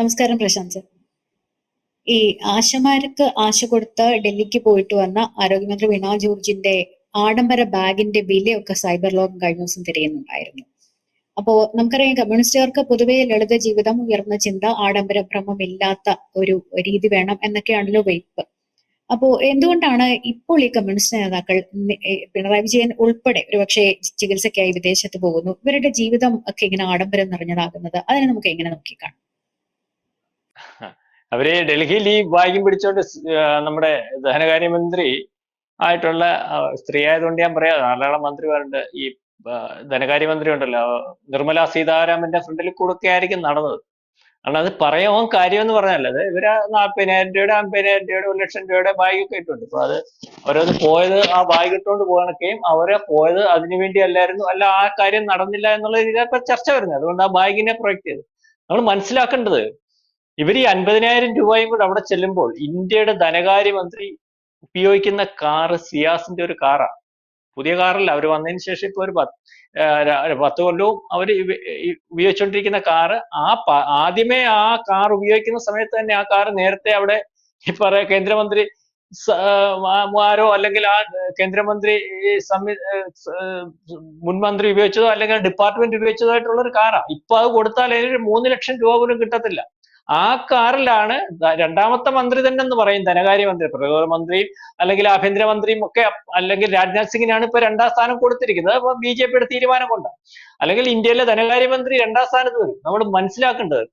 നമസ്കാരം പ്രശാന്ത്. ഈ ആശമാർക്ക് ആശ കൊടുത്ത് ഡൽഹിക്ക് പോയിട്ട് വന്ന ആരോഗ്യമന്ത്രി വീണ ജോർജിന്റെ ആഡംബര ബാഗിന്റെ വിലയൊക്കെ സൈബർ ലോകം കഴിഞ്ഞ ദിവസം തിരയുന്നുണ്ടായിരുന്നു. അപ്പോ നമുക്കറിയാം കമ്മ്യൂണിസ്റ്റുകാർക്ക് പൊതുവെ ലളിത ജീവിതം ഉയർന്ന ചിന്ത ആഡംബര ഭ്രമമില്ലാത്ത ഒരു രീതി വേണം എന്നൊക്കെയാണല്ലോ വയ്പ്. അപ്പോ എന്തുകൊണ്ടാണ് ഇപ്പോൾ ഈ കമ്മ്യൂണിസ്റ്റ് നേതാക്കൾ പിണറായി വിജയൻ ഉൾപ്പെടെ ഒരുപക്ഷെ ചികിത്സയ്ക്കായി വിദേശത്ത് പോകുന്നു ഇവരുടെ ജീവിതം ഒക്കെ ഇങ്ങനെ ആഡംബരം നിറഞ്ഞതാകുന്നത് അതിനെ നമുക്ക് എങ്ങനെ നോക്കിക്കാണാം അവർ ഡൽഹിയിൽ ഈ ഭാഗ്യം പിടിച്ചോണ്ട് നമ്മുടെ ധനകാര്യമന്ത്രി ആയിട്ടുള്ള സ്ത്രീ ആയതുകൊണ്ട് ഞാൻ പറയാം. ധാരാളം മന്ത്രിമാരുണ്ട്. ഈ ധനകാര്യമന്ത്രി ഉണ്ടല്ലോ നിർമ്മല സീതാരാമന്റെ ഫ്രണ്ടിൽ കൂടെ ആയിരിക്കും നടന്നത്. കാരണം അത് പറയാൻ കാര്യം എന്ന് പറഞ്ഞല്ലത് ഇവർ നാൽപ്പതിനായിരം രൂപയുടെ അമ്പതിനായിരം രൂപയുടെ ഒരു ലക്ഷം രൂപയുടെ ബാഗ് ഒക്കെ ഇട്ടുണ്ട്. അപ്പൊ അത് അവരത് പോയത് ആ ബാഗ് ഇട്ടുകൊണ്ട് പോകണക്കെയും അവരെ പോയത് അതിനുവേണ്ടി അല്ലായിരുന്നു. അല്ല ആ കാര്യം നടന്നില്ല എന്നുള്ള രീതിയിലൊക്കെ ചർച്ച വരുന്നത്. അതുകൊണ്ട് ആ ബാഗിനെ പ്രൊജക്ട് ചെയ്ത്. നമ്മൾ മനസ്സിലാക്കേണ്ടത് ഇവർ ഈ അൻപതിനായിരം രൂപയും കൂടെ അവിടെ ചെല്ലുമ്പോൾ ഇന്ത്യയുടെ ധനകാര്യമന്ത്രി ഉപയോഗിക്കുന്ന കാറ് സിയാസിന്റെ ഒരു കാറാണ് പുതിയ കാറല്ല അവർ വന്നതിന് ശേഷം ഇപ്പൊ ഒരു പത്ത് പത്ത് കൊല്ലവും അവർ ഉപയോഗിച്ചുകൊണ്ടിരിക്കുന്ന കാറ് ആ ആദ്യമേ ആ കാർ ഉപയോഗിക്കുന്ന സമയത്ത് തന്നെ ആ കാർ നേരത്തെ അവിടെ ഈ പറയാ കേന്ദ്രമന്ത്രി ആരോ അല്ലെങ്കിൽ ആ കേന്ദ്രമന്ത്രി ഏർ മുൻമന്ത്രി ഉപയോഗിച്ചതോ അല്ലെങ്കിൽ ഡിപ്പാർട്ട്മെന്റ് ഉപയോഗിച്ചതോ ആയിട്ടുള്ള ഒരു കാറാണ് ഇപ്പൊ അത് കൊടുത്താൽ അതിനൊരു മൂന്ന് ലക്ഷം രൂപ പോലും കിട്ടത്തില്ല. ആ കാറിലാണ് രണ്ടാമത്തെ മന്ത്രി തന്നെ എന്ന് പറയും ധനകാര്യമന്ത്രി പ്രതിരോധ മന്ത്രിയും അല്ലെങ്കിൽ ആഭ്യന്തരമന്ത്രിയും ഒക്കെ അല്ലെങ്കിൽ രാജ്നാഥ് സിംഗിനാണ് ഇപ്പൊ രണ്ടാം സ്ഥാനം കൊടുത്തിരിക്കുന്നത്. അപ്പൊ ബി ജെ പിയുടെ തീരുമാനം കൊണ്ട് അല്ലെങ്കിൽ ഇന്ത്യയിലെ ധനകാര്യമന്ത്രി രണ്ടാം സ്ഥാനത്ത് വരും. നമ്മൾ മനസ്സിലാക്കേണ്ടത്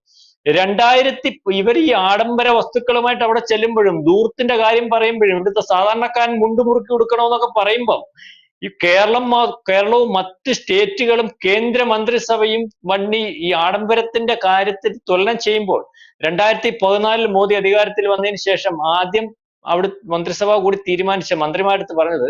രണ്ടായിരത്തി ഇവർ ഈ ആഡംബര വസ്തുക്കളുമായിട്ട് അവിടെ ചെല്ലുമ്പോഴും ദൂരത്തിന്റെ കാര്യം പറയുമ്പോഴും ഇവിടുത്തെ സാധാരണക്കാരൻ മുണ്ട് മുറുക്കി കൊടുക്കണമെന്നൊക്കെ പറയുമ്പോൾ ഈ കേരളം കേരളവും മറ്റ് സ്റ്റേറ്റുകളും കേന്ദ്ര മന്ത്രിസഭയും വണ്ടി ഈ ആഡംബരത്തിന്റെ കാര്യത്തിൽ തുലനം ചെയ്യുമ്പോൾ രണ്ടായിരത്തി പതിനാലിൽ മോദി അധികാരത്തിൽ വന്നതിന് ശേഷം ആദ്യം അവിടെ മന്ത്രിസഭ കൂടി തീരുമാനിച്ച മന്ത്രിമാരടുത്ത് പറഞ്ഞത്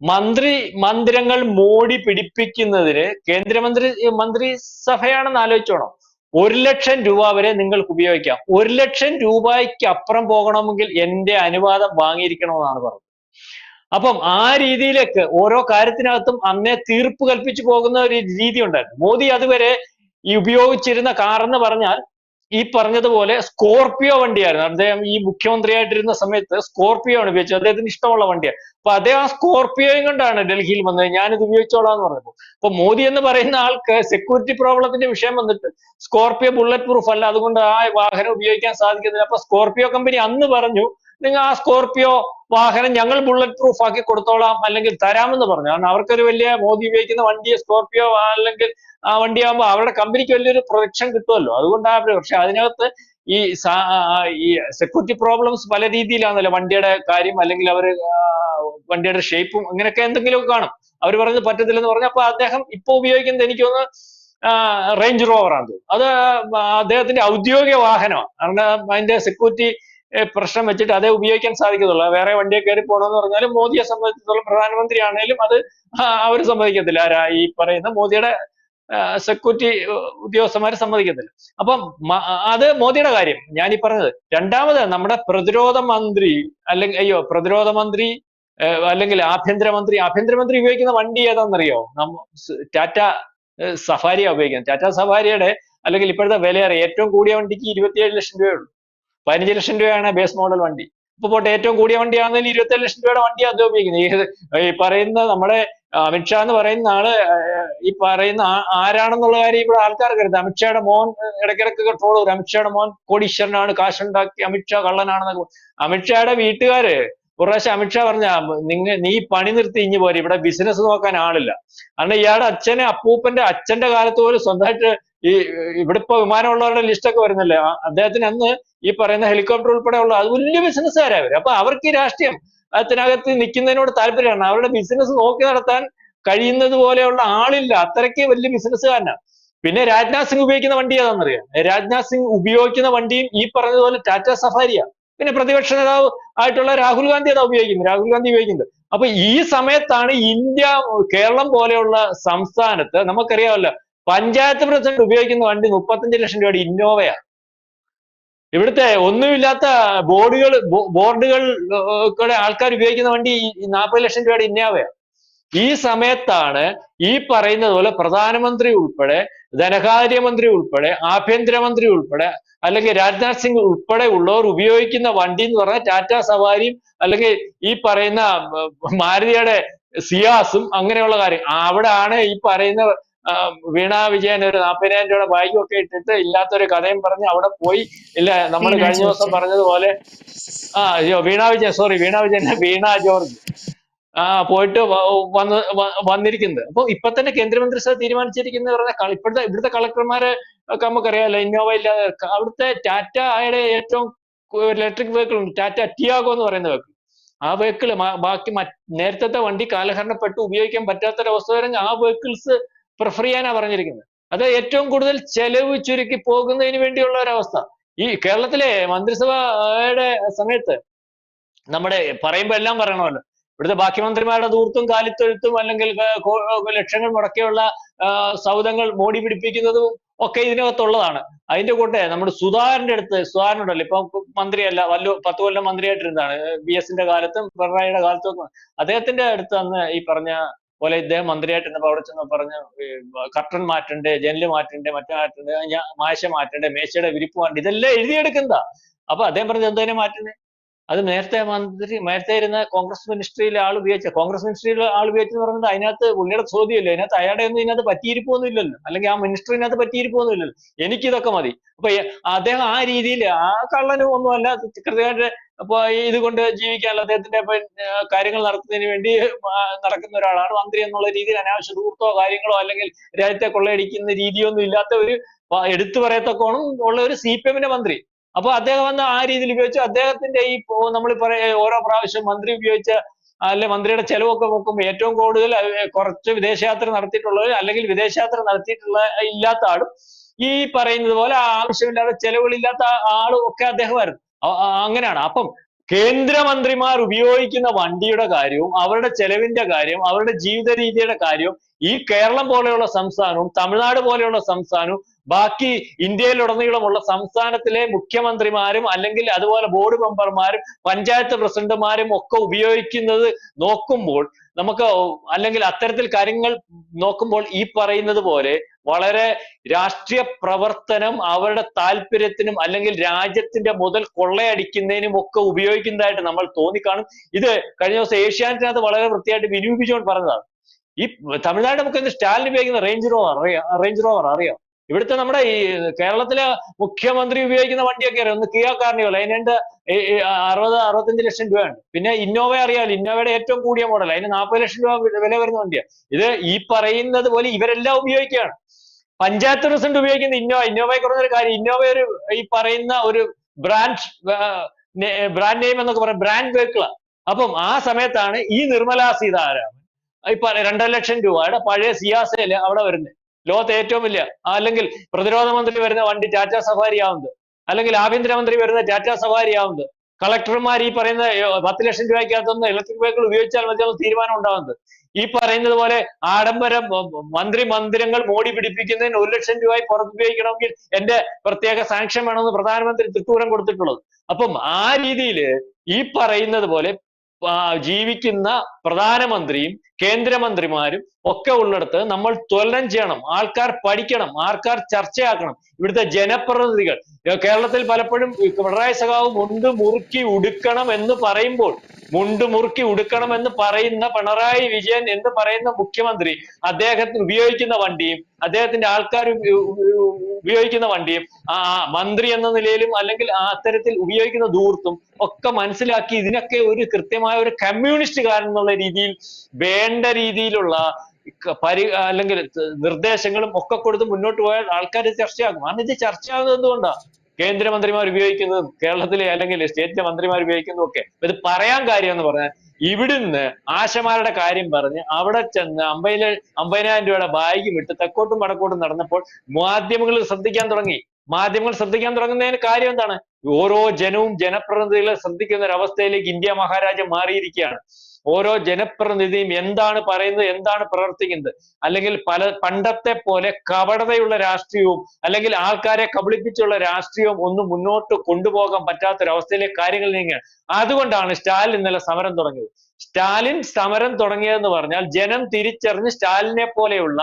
മന്ത്രി മന്ദിരങ്ങൾ മോടി പിടിപ്പിക്കുന്നതിന് കേന്ദ്രമന്ത്രി മന്ത്രിസഭയാണെന്ന് ആലോചിച്ചോണം ഒരു ലക്ഷം രൂപ വരെ നിങ്ങൾക്ക് ഉപയോഗിക്കാം. ഒരു ലക്ഷം രൂപയ്ക്ക് അപ്പുറം പോകണമെങ്കിൽ എന്റെ അനുവാദം വാങ്ങിയിരിക്കണമെന്നാണ് പറഞ്ഞത്. അപ്പം ആ രീതിയിലേക്ക് ഓരോ കാര്യത്തിനകത്തും അന്നേ തീർപ്പ് കൽപ്പിച്ചു പോകുന്ന ഒരു രീതി ഉണ്ടായിരുന്നു. മോദി അതുവരെ ഈ ഉപയോഗിച്ചിരുന്ന കാർ എന്ന് പറഞ്ഞാൽ ഈ പറഞ്ഞതുപോലെ സ്കോർപിയോ വണ്ടിയായിരുന്നു. അദ്ദേഹം ഈ മുഖ്യമന്ത്രിയായിട്ടിരുന്ന സമയത്ത് സ്കോർപിയോ ആണ് ഉപയോഗിച്ചത്. അദ്ദേഹത്തിന് ഇഷ്ടമുള്ള വണ്ടിയാണ്. അപ്പൊ അദ്ദേഹം ആ സ്കോർപിയോയും കൊണ്ടാണ് ഡൽഹിയിൽ വന്നത്. ഞാനിത് ഉപയോഗിച്ചോളാം എന്ന് പറഞ്ഞപ്പോൾ അപ്പൊ മോദി എന്ന് പറയുന്ന ആൾക്ക് സെക്യൂരിറ്റി പ്രോബ്ലത്തിന്റെ വിഷയം വന്നിട്ട് സ്കോർപിയോ ബുള്ളറ്റ് പ്രൂഫ് അല്ല. അതുകൊണ്ട് ആ വാഹനം ഉപയോഗിക്കാൻ സാധിക്കുന്നില്ല. അപ്പൊ സ്കോർപിയോ കമ്പനി അന്ന് പറഞ്ഞു നിങ്ങൾ ആ സ്കോർപിയോ വാഹനം ഞങ്ങൾ ബുള്ളറ്റ് പ്രൂഫ് ആക്കി കൊടുത്തോളാം അല്ലെങ്കിൽ തരാമെന്ന് പറഞ്ഞു. കാരണം അവർക്കൊരു വലിയ മോദി ഉപയോഗിക്കുന്ന വണ്ടിയെ സ്കോർപിയോ അല്ലെങ്കിൽ ആ വണ്ടിയാകുമ്പോൾ അവരുടെ കമ്പനിക്ക് വലിയൊരു പ്രൊട്ടക്ഷൻ കിട്ടുമല്ലോ. അതുകൊണ്ടാണ് അവർ പക്ഷെ അതിനകത്ത് ഈ ഈ സെക്യൂരിറ്റി പ്രോബ്ലംസ് പല രീതിയിലാണല്ലോ വണ്ടിയുടെ കാര്യം അല്ലെങ്കിൽ അവർ വണ്ടിയുടെ ഷേപ്പും ഇങ്ങനെയൊക്കെ എന്തെങ്കിലുമൊക്കെ കാണും. അവർ പറഞ്ഞത് പറ്റത്തില്ലെന്ന് പറഞ്ഞു അപ്പൊ അദ്ദേഹം ഇപ്പൊ ഉപയോഗിക്കുന്നത് എനിക്ക് തോന്നുന്നു റേഞ്ച് റോവർ ആണ്. അത് അദ്ദേഹത്തിന്റെ ഔദ്യോഗിക വാഹനമാണ്. കാരണം അതിന്റെ സെക്യൂരിറ്റി പ്രശ്നം വെച്ചിട്ട് അതേ ഉപയോഗിക്കാൻ സാധിക്കത്തുള്ളൂ. വേറെ വണ്ടിയെ കയറി പോകണമെന്ന് പറഞ്ഞാലും മോദിയെ സംബന്ധിച്ചിടത്തോളം പ്രധാനമന്ത്രി ആണെങ്കിലും അത് അവർ സമ്മതിക്കത്തില്ല. ആരാ ഈ പറയുന്ന മോദിയുടെ സെക്യൂരിറ്റി ഉദ്യോഗസ്ഥന്മാർ സമ്മതിക്കത്തില്ല. അപ്പം അത് മോദിയുടെ കാര്യം. ഞാൻ ഈ പറഞ്ഞത് രണ്ടാമത് നമ്മുടെ പ്രതിരോധ മന്ത്രി അല്ലെങ്കിൽ അയ്യോ പ്രതിരോധ മന്ത്രി അല്ലെങ്കിൽ ആഭ്യന്തരമന്ത്രി ആഭ്യന്തരമന്ത്രി ഉപയോഗിക്കുന്ന വണ്ടി ഏതാണെന്നറിയോ? നമ്മ ടാറ്റ സഫാരിയാണ് സഫാരിയാ ഉപയോഗിക്കുന്നത്. ടാറ്റ സഫാരിയുടെ അല്ലെങ്കിൽ ഇപ്പോഴത്തെ വില അറിയാം ഏറ്റവും കൂടിയ വണ്ടിക്ക് ഇരുപത്തിയേഴ് ലക്ഷം രൂപയേ ഉള്ളൂ. പതിനഞ്ച് ലക്ഷം രൂപയാണ് ബേസ് മോഡൽ വണ്ടി. ഇപ്പൊ പോട്ടെ ഏറ്റവും കൂടിയ വണ്ടിയാണെങ്കിലും ഇരുപത്തേഴ് ലക്ഷം രൂപയുടെ വണ്ടിയാണ് അത് ഉപയോഗിക്കുന്നത്. ഈ പറയുന്ന നമ്മുടെ അമിത്ഷാ എന്ന് പറയുന്ന ആൾ ഈ പറയുന്ന ആരാണെന്നുള്ള കാര്യം ഇവിടെ ആൾക്കാർക്ക് അറിയാം അമിത്ഷായുടെ മോൻ ഇടയ്ക്കിടയ്ക്ക് ട്രോൾ വരും അമിത്ഷായുടെ മോൻ കോടീശ്വരനാണ് കാശുണ്ടാക്കി അമിത്ഷാ കള്ളനാണെന്നൊക്കെ. അമിത്ഷായുടെ വീട്ടുകാര് ഒരു പ്രാവശ്യം അമിത്ഷാ പറഞ്ഞ നിങ്ങ നീ പണി നിർത്തി ഇഞ്ഞു പോരെ ഇവിടെ ബിസിനസ് നോക്കാൻ ആളില്ല. കാരണം ഇയാളുടെ അച്ഛനെ അപ്പൂപ്പന്റെ അച്ഛന്റെ കാലത്ത് പോലും സ്വന്തമായിട്ട് ഈ ഇവിടെ ഇപ്പൊ വിമാനമുള്ളവരുടെ ലിസ്റ്റ് ഒക്കെ വരുന്നില്ലേ? അദ്ദേഹത്തിന് അന്ന് ഈ പറയുന്ന ഹെലികോപ്റ്റർ ഉൾപ്പെടെ ഉള്ള അത് വലിയ ബിസിനസ്സുകാരാ അവർ അപ്പൊ അവർക്ക് ഈ രാഷ്ട്രീയം അതിനകത്ത് നിൽക്കുന്നതിനോട് താല്പര്യമാണ്. അവരുടെ ബിസിനസ് നോക്കി നടത്താൻ കഴിയുന്നത് പോലെയുള്ള ആളില്ല. അത്രയ്ക്ക് വലിയ ബിസിനസ്സുകാരനാണ് പിന്നെ രാജ്നാഥ് സിംഗ് ഉപയോഗിക്കുന്ന വണ്ടി ഏതാണെന്നറിയാം? രാജ്നാഥ് സിംഗ് ഉപയോഗിക്കുന്ന വണ്ടിയും ഈ പറഞ്ഞതുപോലെ ടാറ്റ സഫാരിയാ. പിന്നെ പ്രതിപക്ഷ നേതാവ് ആയിട്ടുള്ള രാഹുൽ ഗാന്ധി അതാ ഉപയോഗിക്കുന്നത്. രാഹുൽ ഗാന്ധി ഉപയോഗിക്കുന്നത്. അപ്പൊ ഈ സമയത്താണ് ഇന്ത്യ കേരളം പോലെയുള്ള സംസ്ഥാനത്ത് നമുക്കറിയാമല്ലോ പഞ്ചായത്ത് പ്രസിഡന്റ് ഉപയോഗിക്കുന്ന വണ്ടി മുപ്പത്തഞ്ച് ലക്ഷം രൂപയുടെ ഇന്നോവയാണ് ഇവിടുത്തെ ഒന്നുമില്ലാത്ത ബോർഡുകൾ ബോർഡുകൾ ആൾക്കാർ ഉപയോഗിക്കുന്ന വണ്ടി നാൽപ്പത് ലക്ഷം രൂപയുടെ ഇന്നോവയാണ് ഈ സമയത്താണ് ഈ പറയുന്നത് പോലെ പ്രധാനമന്ത്രി ഉൾപ്പെടെ ധനകാര്യമന്ത്രി ഉൾപ്പെടെ ആഭ്യന്തരമന്ത്രി ഉൾപ്പെടെ അല്ലെങ്കിൽ രാജ്നാഥ് സിംഗ് ഉൾപ്പെടെ ഉള്ളവർ ഉപയോഗിക്കുന്ന വണ്ടി എന്ന് പറഞ്ഞാൽ ടാറ്റ സവാരിയും അല്ലെങ്കിൽ ഈ പറയുന്ന മാരുതിയുടെ സിയാസും അങ്ങനെയുള്ള കാര്യം. അവിടെ ആണ് ഈ പറയുന്ന വീണ വിജയൻ ഒരു നാൽപ്പതിനായിരം രൂപയുടെ ബാഗും ഒക്കെ ഇട്ടിട്ട് ഇല്ലാത്തൊരു കഥയും പറഞ്ഞ് അവിടെ പോയി. ഇല്ല നമ്മൾ കഴിഞ്ഞ ദിവസം പറഞ്ഞതുപോലെ ആ അയ്യോ വീണ വിജയൻ സോറി വീണ വിജയൻ വീണ ജോർജ്. ആ പോയിട്ട് വന്ന് വന്നിരിക്കുന്നത്. അപ്പൊ ഇപ്പൊ തന്നെ കേന്ദ്രമന്ത്രിസഭ തീരുമാനിച്ചിരിക്കുന്നത് പറഞ്ഞാൽ കള- ഇപ്പോഴത്തെ ഇവിടുത്തെ കളക്ടർമാരെ ഒക്കെ നമുക്കറിയാലോ ഇന്നോവ ഇല്ലാതെ അവിടുത്തെ ടാറ്റ ആയുടെ ഏറ്റവും ഇലക്ട്രിക് വെഹിക്കിൾ ഉണ്ട്. ടാറ്റ ടിയാഗോ എന്ന് പറയുന്ന വെഹിക്കിൾ ആ വെഹിക്കിൾ ബാക്കി നേരത്തെ വണ്ടി കാലഹരണപ്പെട്ട് ഉപയോഗിക്കാൻ പറ്റാത്തൊരവസ്ഥ വരെ ആ വെഹിക്കിൾസ് പ്രിഫർ ചെയ്യാനാ പറഞ്ഞിരിക്കുന്നത്. അത് ഏറ്റവും കൂടുതൽ ചെലവ് ചുരുക്കി പോകുന്നതിന് വേണ്ടിയുള്ള ഒരവസ്ഥ. ഈ കേരളത്തിലെ മന്ത്രിസഭയുടെ സമയത്ത് നമ്മുടെ പറയുമ്പോ എല്ലാം പറയണമല്ലോ. ഇവിടുത്തെ ബാക്കി മന്ത്രിമാരുടെ ദൂർത്തും കാലിത്തൊഴുത്തും അല്ലെങ്കിൽ ലക്ഷങ്ങൾ മുടക്കിയുള്ള സൗദങ്ങൾ മോടി പിടിപ്പിക്കുന്നതും ഒക്കെ ഇതിനകത്തുള്ളതാണ്. അതിന്റെ കൂട്ടെ നമ്മുടെ സുധാകരന്റെ അടുത്ത് സുധാകരൻ ഉണ്ടല്ലോ ഇപ്പൊ മന്ത്രിയല്ല വല്ല പത്ത് കൊല്ലം മന്ത്രിയായിട്ടിരുന്നതാണ്. ബി എസിന്റെ കാലത്തും പിണറായിയുടെ കാലത്തും ഒക്കെ. അദ്ദേഹത്തിന്റെ അടുത്ത് അന്ന് ഈ പറഞ്ഞ പോലെ ഇദ്ദേഹം മന്ത്രിയായിട്ടിരുന്നപ്പോ അവിടെ ചെന്ന് പറഞ്ഞ് കർട്ടൻ മാറ്റണ്ടേ ജനൽ മാറ്റണ്ടേ മറ്റേ മാറ്റണ്ടേ മാശ മാറ്റണ്ടേ മേശയുടെ വിരിപ്പ് മാറ്റണ്ടേ ഇതെല്ലാം എഴുതിയെടുക്കുന്നതാ. അപ്പൊ അദ്ദേഹം പറഞ്ഞത് എന്തതിനെ മാറ്റുന്നേ? അത് നേരത്തെ മന്ത്രി നേരത്തെ ഇരുന്ന കോൺഗ്രസ് മിനിസ്ട്രിയിലെ ആൾ ഉപയോഗിച്ച കോൺഗ്രസ് മിനിസ്ട്രിയിലെ ആൾ ഉപയോഗിച്ചെന്ന് പറഞ്ഞത് അതിനകത്ത് പുള്ളിയുടെ ചോദ്യമില്ല. അതിനകത്ത് അയാളുടെ ഒന്നും ഇതിനകത്ത് പറ്റിയിരിപ്പൊന്നും ഇല്ലല്ലോ അല്ലെങ്കിൽ ആ മിനിസ്ട്രിനകത്ത് പറ്റിയിരിപ്പൊന്നും ഇല്ലല്ലോ എനിക്കിതൊക്കെ മതി. അപ്പൊ അദ്ദേഹം ആ രീതിയിൽ ആ കള്ളനും ഒന്നുമല്ല കൃത്യമായിട്ട് അപ്പൊ ഇതുകൊണ്ട് ജീവിക്കാനുള്ള അദ്ദേഹത്തിന്റെ കാര്യങ്ങൾ നടത്തുന്നതിന് വേണ്ടി നടക്കുന്ന ഒരാളാണ്. മന്ത്രി എന്നുള്ള രീതിയിൽ അനാവശ്യ ദൂർത്തോ കാര്യങ്ങളോ അല്ലെങ്കിൽ രാജ്യത്തെ കൊള്ളയടിക്കുന്ന രീതിയൊന്നും ഇല്ലാത്ത ഒരു എടുത്തു പറയത്തക്കോണം ഉള്ള ഒരു സി പി എമ്മിന്റെ മന്ത്രി. അപ്പൊ അദ്ദേഹം വന്ന് ആ രീതിയിൽ ഉപയോഗിച്ചു. അദ്ദേഹത്തിന്റെ ഈ നമ്മൾ പറയ ഓരോ പ്രാവശ്യം മന്ത്രി ഉപയോഗിച്ച അല്ലെ മന്ത്രിയുടെ ചെലവൊക്കെ നോക്കുമ്പോൾ ഏറ്റവും കൂടുതൽ കുറച്ച് വിദേശയാത്ര നടത്തിയിട്ടുള്ളവർ അല്ലെങ്കിൽ വിദേശയാത്ര നടത്തിയിട്ടുള്ള ഇല്ലാത്ത ആളും ഈ പറയുന്നത് പോലെ ആവശ്യമില്ലാതെ ചെലവുകളില്ലാത്ത ആളും ഒക്കെ അദ്ദേഹമായിരുന്നു. അങ്ങനെയാണ്. അപ്പം കേന്ദ്രമന്ത്രിമാർ ഉപയോഗിക്കുന്ന വണ്ടിയുടെ കാര്യവും അവരുടെ ചെലവിന്റെ കാര്യവും അവരുടെ ജീവിത രീതിയുടെ കാര്യവും ഈ കേരളം പോലെയുള്ള സംസ്ഥാനവും തമിഴ്നാട് പോലെയുള്ള സംസ്ഥാനവും ബാക്കി ഇന്ത്യയിലുടനീളമുള്ള സംസ്ഥാനത്തിലെ മുഖ്യമന്ത്രിമാരും അല്ലെങ്കിൽ അതുപോലെ ബോർഡ് മെമ്പർമാരും പഞ്ചായത്ത് പ്രസിഡന്റുമാരും ഒക്കെ ഉപയോഗിക്കുന്നത് നോക്കുമ്പോൾ നമുക്ക് അല്ലെങ്കിൽ അത്തരത്തിൽ കാര്യങ്ങൾ നോക്കുമ്പോൾ ഈ പറയുന്നത് പോലെ വളരെ രാഷ്ട്രീയ പ്രവർത്തനം അവരുടെ താല്പര്യത്തിനും അല്ലെങ്കിൽ രാജ്യത്തിന്റെ മുതൽ കൊള്ളയടിക്കുന്നതിനും ഒക്കെ ഉപയോഗിക്കുന്നതായിട്ട് നമ്മൾ തോന്നിക്കാണും. ഇത് കഴിഞ്ഞ ദിവസം ഏഷ്യാനെറ്റിനകത്ത് വളരെ വൃത്തിയായിട്ട് വിനിയോഗിച്ചുകൊണ്ട് പറഞ്ഞതാണ്. ഈ തമിഴ്നാട് നമുക്ക് സ്റ്റാലിൻ ഉപയോഗിക്കുന്ന റേഞ്ച് റോവർ അറിയാം റേഞ്ച് റോവർ അറിയാം. ഇവിടുത്തെ നമ്മുടെ ഈ കേരളത്തിലെ മുഖ്യമന്ത്രി ഉപയോഗിക്കുന്ന വണ്ടിയൊക്കെ അറിയാം? ഒന്ന് കിയ കാർണിവൽ. അതിനുണ്ട് അറുപത് അറുപത്തഞ്ച് ലക്ഷം രൂപയാണ്. പിന്നെ ഇന്നോവ അറിയാമല്ലോ ഇന്നോവയുടെ ഏറ്റവും കൂടിയ മോഡൽ അതിന് നാൽപ്പത് ലക്ഷം രൂപ വില വരുന്ന വണ്ടിയാണ് ഇത് ഈ പറയുന്നത് പോലെ ഇവരെല്ലാം ഉപയോഗിക്കുകയാണ്. പഞ്ചായത്ത് പ്രസിഡന്റ് ഉപയോഗിക്കുന്ന ഇന്നോവ. ഇന്നോവയെ കുറഞ്ഞൊരു കാര്യം. ഇന്നോവ ഒരു ഈ പറയുന്ന ഒരു ബ്രാൻഡ് ബ്രാൻഡ് നെയിം എന്നൊക്കെ പറയാം. ബ്രാൻഡ് വെഹിക്കിളാണ് അപ്പം ആ സമയത്താണ് ഈ നിർമ്മല സീതാരാമൻ ഈ രണ്ടര ലക്ഷം രൂപയുടെ പഴയ സിയാസയിൽ അവിടെ വരുന്നത് ലോകത്തെ ഏറ്റവും വലിയ അല്ലെങ്കിൽ പ്രതിരോധ മന്ത്രി വരുന്ന വണ്ടി ടാറ്റ സഫാരി ആവുന്നത്. അല്ലെങ്കിൽ ആഭ്യന്തരമന്ത്രി വരുന്ന ടാറ്റ സഫാരി ആവുന്നത്. കളക്ടർമാർ ഈ പറയുന്ന പത്ത് ലക്ഷം രൂപയ്ക്കകത്തൊന്ന് ഇലക്ട്രിക് വെഹിക്കിൾ ഉപയോഗിച്ചാൽ മതി തീരുമാനം ഉണ്ടാവുന്നത്. ഈ പറയുന്നത് പോലെ ആഡംബര മന്ത്രി മന്ദിരങ്ങൾ മോടി പിടിപ്പിക്കുന്നതിന് ഒരു ലക്ഷം രൂപ പുറത്ത് ഉപയോഗിക്കണമെങ്കിൽ എന്റെ പ്രത്യേക സാങ്ഷൻ വേണമെന്ന് പ്രധാനമന്ത്രി തൃക്കൂരം കൊടുത്തിട്ടുള്ളത്. അപ്പം ആ രീതിയിൽ ഈ പറയുന്നത് പോലെ ജീവിക്കുന്ന പ്രധാനമന്ത്രിയും കേന്ദ്രമന്ത്രിമാരും ഒക്കെ ഉള്ളിടത്ത് നമ്മൾ ത്വരണം ചെയ്യണം ആൾക്കാർ പഠിക്കണം ആൾക്കാർ ചർച്ചയാക്കണം. ഇവിടുത്തെ ജനപ്രതിനിധികൾ. കേരളത്തിൽ പലപ്പോഴും പിണറായി സഖാവ് മുണ്ട് മുറുക്കി ഉടുക്കണം എന്ന് പറയുമ്പോൾ മുണ്ട് മുറുക്കി ഉടുക്കണം എന്ന് പറയുന്ന പിണറായി വിജയൻ എന്ന് പറയുന്ന മുഖ്യമന്ത്രി അദ്ദേഹത്തിന് ഉപയോഗിക്കുന്ന വണ്ടിയും അദ്ദേഹത്തിന്റെ ആൾക്കാർ ഉപ- ഉപ- ഉപയോഗിക്കുന്ന വണ്ടിയും ആ മന്ത്രി എന്ന നിലയിലും അല്ലെങ്കിൽ അത്തരത്തിൽ ഉപയോഗിക്കുന്ന ദൂർത്തും ഒക്കെ മനസ്സിലാക്കി ഇതിനൊക്കെ ഒരു കൃത്യമായ ഒരു കമ്മ്യൂണിസ്റ്റുകാരൻ എന്നുള്ള രീതിയിൽ വേണ്ട രീതിയിലുള്ള പരി അല്ലെങ്കിൽ നിർദ്ദേശങ്ങളും ഒക്കെ കൊടുത്ത് മുന്നോട്ട് പോയാൽ ആൾക്കാർ ചർച്ചയാകും. കാരണം ഇത് ചർച്ചയാകുന്നത് എന്തുകൊണ്ടാണ് കേന്ദ്രമന്ത്രിമാർ ഉപയോഗിക്കുന്നതും കേരളത്തിലെ അല്ലെങ്കിൽ സ്റ്റേറ്റ് മന്ത്രിമാർ ഉപയോഗിക്കുന്നതും ഒക്കെ. ഇത് പറയാൻ കാര്യം എന്ന് പറഞ്ഞാൽ ഇവിടുന്ന് ആശമാരുടെ കാര്യം പറഞ്ഞ് അവിടെ ചെന്ന് അമ്പതിന അമ്പതിനായിരം രൂപയുടെ ബാഗ് വിട്ട് തെക്കോട്ടും വടക്കോട്ടും നടന്നപ്പോൾ മാധ്യമങ്ങൾ ശ്രദ്ധിക്കാൻ തുടങ്ങി. മാധ്യമങ്ങൾ ശ്രദ്ധിക്കാൻ തുടങ്ങുന്നതിന് കാര്യം എന്താണ്? ഓരോ ജനവും ജനപ്രതിനിധികളെ ശ്രദ്ധിക്കുന്ന ഒരു അവസ്ഥയിലേക്ക് ഇന്ത്യ മഹാരാജ്യം മാറിയിരിക്കുകയാണ്. ഓരോ ജനപ്രതിനിധിയും എന്താണ് പറയുന്നത് എന്താണ് പ്രവർത്തിക്കുന്നത്? അല്ലെങ്കിൽ പല പണ്ടത്തെ പോലെ കപടതയുള്ള രാഷ്ട്രീയവും അല്ലെങ്കിൽ ആൾക്കാരെ കബളിപ്പിച്ചുള്ള രാഷ്ട്രീയവും ഒന്നും മുന്നോട്ട് കൊണ്ടുപോകാൻ പറ്റാത്തൊരവസ്ഥയിലേക്ക് കാര്യങ്ങൾ നീങ്ങുക അതുകൊണ്ടാണ് സ്റ്റാലിൻ ഇന്നലെ സമരം തുടങ്ങിയത്. സ്റ്റാലിൻ സമരം തുടങ്ങിയതെന്ന് പറഞ്ഞാൽ ജനം തിരിച്ചറിഞ്ഞ് സ്റ്റാലിനെ പോലെയുള്ള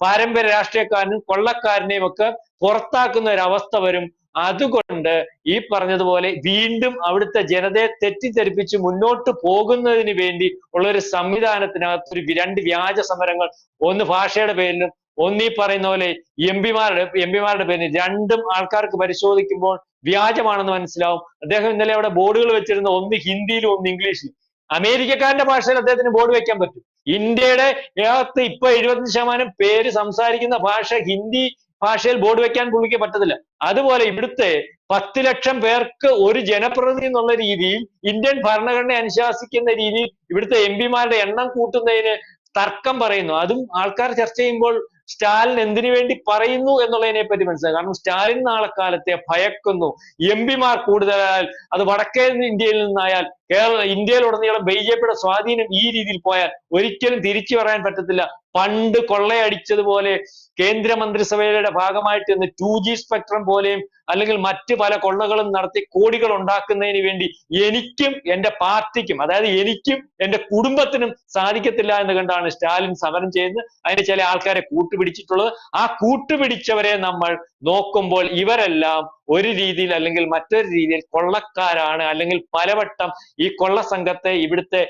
പാരമ്പര്യ രാഷ്ട്രീയക്കാരനും കൊള്ളക്കാരനെയും ഒക്കെ പുറത്താക്കുന്ന ഒരു അവസ്ഥ വരും. അതുകൊണ്ട് ഈ പറഞ്ഞതുപോലെ വീണ്ടും അവിടുത്തെ ജനതയെ തെറ്റിദ്ധരിപ്പിച്ച് മുന്നോട്ട് പോകുന്നതിന് വേണ്ടി ഉള്ള ഒരു സംവിധാനത്തിനകത്ത് ഒരു രണ്ട് വ്യാജ സമരങ്ങൾ. ഒന്ന് ഭാഷയുടെ പേരിലും ഒന്ന് ഈ പറയുന്ന പോലെ എം പിമാരുടെ എം പിമാരുടെ പേരിൽ രണ്ടും ആൾക്കാർക്ക് പരിശോധിക്കുമ്പോൾ വ്യാജമാണെന്ന് മനസ്സിലാവും. അദ്ദേഹം ഇന്നലെ അവിടെ ബോർഡുകൾ വെച്ചിരുന്ന ഒന്ന് ഹിന്ദിയിലും ഒന്ന് ഇംഗ്ലീഷിലും. അമേരിക്കക്കാരന്റെ ഭാഷയിൽ അദ്ദേഹത്തിന് ബോർഡ് വെക്കാൻ പറ്റും. ഇന്ത്യയുടെ ഏകത്ത് ഇപ്പൊ എഴുപത്തഞ്ച് ശതമാനം പേര് സംസാരിക്കുന്ന ഭാഷ ഹിന്ദി ഭാഷയിൽ ബോർഡ് വെക്കാൻ പുള്ളിക്ക് പറ്റത്തില്ല. അതുപോലെ ഇവിടുത്തെ പത്ത് ലക്ഷം പേർക്ക് ഒരു ജനപ്രതിനിധി എന്നുള്ള രീതിയിൽ ഇന്ത്യൻ ഭരണഘടന അനുശാസിക്കുന്ന രീതിയിൽ ഇവിടുത്തെ എം പിമാരുടെ എണ്ണം കൂട്ടുന്നതിന് തർക്കം പറയുന്നു. അതും ആൾക്കാർ ചർച്ച ചെയ്യുമ്പോൾ സ്റ്റാലിൻ എന്തിനു വേണ്ടി പറയുന്നു എന്നുള്ളതിനെ പറ്റി മനസ്സിലാക്കുക കാരണം സ്റ്റാലിൻ നാളെ കാലത്തെ ഭയക്കുന്നു. എം പിമാർ കൂടുതലായാൽ അത് വടക്കേ ഇന്ത്യയിൽ നിന്നായാൽ കേരള ഇന്ത്യയിലുടനീളം ബി ജെ പിയുടെ സ്വാധീനം ഈ രീതിയിൽ പോയാൽ ഒരിക്കലും തിരിച്ചു പറയാൻ പറ്റത്തില്ല. പണ്ട് കൊള്ളയടിച്ചതുപോലെ കേന്ദ്രമന്ത്രിസഭയുടെ ഭാഗമായിട്ട് ഇന്ന് ടു ജി സ്പെക്ട്രം പോലെയും അല്ലെങ്കിൽ മറ്റ് പല കൊള്ളകളും നടത്തി കോടികൾ ഉണ്ടാക്കുന്നതിന് വേണ്ടി എനിക്കും എന്റെ പാർട്ടിക്കും അതായത് എനിക്കും എന്റെ കുടുംബത്തിനും സാധിക്കത്തില്ല എന്ന് കണ്ടാണ് സ്റ്റാലിൻ സമരം ചെയ്യുന്നത്. അതിന് ചില ആൾക്കാരെ കൂട്ടുപിടിച്ചിട്ടുള്ളത്. ആ കൂട്ടുപിടിച്ചവരെ നമ്മൾ നോക്കുമ്പോൾ ഇവരെല്ലാം ഒരു രീതിയിൽ അല്ലെങ്കിൽ മറ്റൊരു രീതിയിൽ കൊള്ളക്കാരാണ് അല്ലെങ്കിൽ പലവട്ടം ഈ കൊള്ള സംഘത്തെ ഇവിടുത്തെ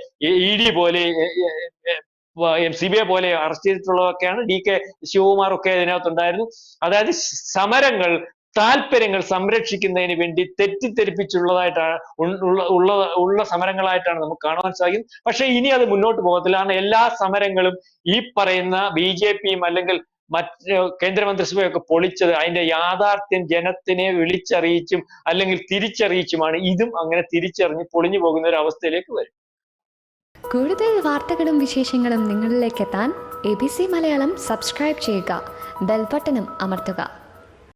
ഇ ഡി പോലെ എം സി ബി പോലെ അറസ്റ്റ് ചെയ്തിട്ടുള്ളതൊക്കെയാണ് ഡി കെ ശിവകുമാർ ഒക്കെ ഇതിനകത്തുണ്ടായിരുന്നു അതായത് സമരങ്ങൾ താല്പര്യങ്ങൾ സംരക്ഷിക്കുന്നതിന് വേണ്ടി തെറ്റിദ്ധരിപ്പിച്ചുള്ളതായിട്ടാണ് ഉള്ള ഉള്ള സമരങ്ങളായിട്ടാണ് നമുക്ക് കാണുവാൻ സാധിക്കും. പക്ഷെ ഇനി അത് മുന്നോട്ട് പോകത്തില്ല. കാരണം എല്ലാ സമരങ്ങളും ഈ പറയുന്ന ബി ജെ പിയും അല്ലെങ്കിൽ മറ്റ് കേന്ദ്രമന്ത്രിസഭയൊക്കെ പൊളിച്ചത് അതിന്റെ യാഥാർത്ഥ്യം ജനത്തിനെ വിളിച്ചറിയിച്ചും അല്ലെങ്കിൽ തിരിച്ചറിയിച്ചുമാണ്. ഇതും അങ്ങനെ തിരിച്ചറിഞ്ഞ് പൊളിഞ്ഞു പോകുന്ന ഒരു അവസ്ഥയിലേക്ക് വരും. കൂടുതൽ വാർത്തകളും വിശേഷങ്ങളും നിങ്ങളിലേക്ക് എത്താൻ A B C Malayalam subscribe ചെയ്യുക. ബെൽബട്ടനും അമർത്തുക.